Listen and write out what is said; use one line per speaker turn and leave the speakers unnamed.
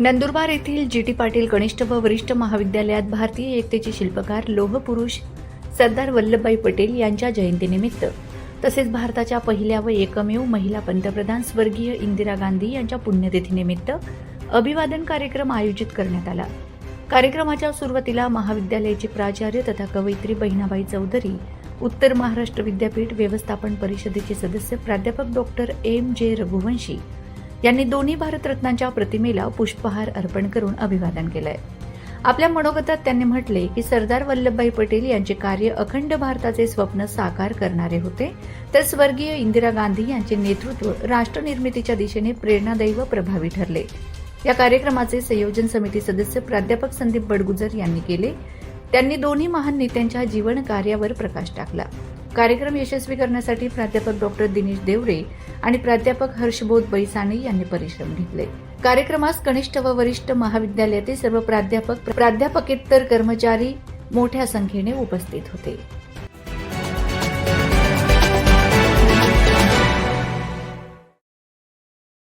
नंदुरबार येथील G T Patil कनिष्ठ व वरिष्ठ महाविद्यालयात भारतीय एकतेचे शिल्पकार लोहपुरुष सरदार वल्लभभाई पटेल यांच्या जयंतीनिमित्त तसेच भारताच्या पहिल्या व एकमेव महिला पंतप्रधान स्वर्गीय इंदिरा गांधी यांच्या पुण्यतिथीनिमित्त अभिवादन कार्यक्रम आयोजित करण्यात आला. कार्यक्रमाच्या सुरुवातीला महाविद्यालयाचे प्राचार्य तथा कवयित्री बहिणाबाई चौधरी उत्तर महाराष्ट्र विद्यापीठ व्यवस्थापन परिषदेचे सदस्य प्राध्यापक डॉक्टर एम जे रघुवंशी यांनी दोन्ही भारतरत्नांच्या प्रतिमेला पुष्पहार अर्पण करून अभिवादन केलंय. आपल्या मनोगतात त्यांनी म्हटले की सरदार वल्लभभाई पटेल यांचे कार्य अखंड भारताचे स्वप्न साकार करणारे होते. तर स्वर्गीय इंदिरा गांधी यांचे नेतृत्व राष्ट्रनिर्मितीच्या दिशेने प्रेरणादायी व प्रभावी ठरले. या कार्यक्रमाचे संयोजन समिती सदस्य प्राध्यापक संदीप बडगुजर यांनी केले. त्यांनी दोन्ही महान नेत्यांच्या जीवन कार्यावर प्रकाश टाकला. कार्यक्रम यशस्वी करण्यासाठी प्राध्यापक डॉक्टर दिनेश देवरे आणि प्राध्यापक हर्षबोध बैसाने यांनी परिश्रम घेतले. कार्यक्रमास कनिष्ठ व वरिष्ठ महाविद्यालयातील सर्व प्राध्यापक प्राध्यापकेतर कर्मचारी मोठ्या संख्येने उपस्थित होते.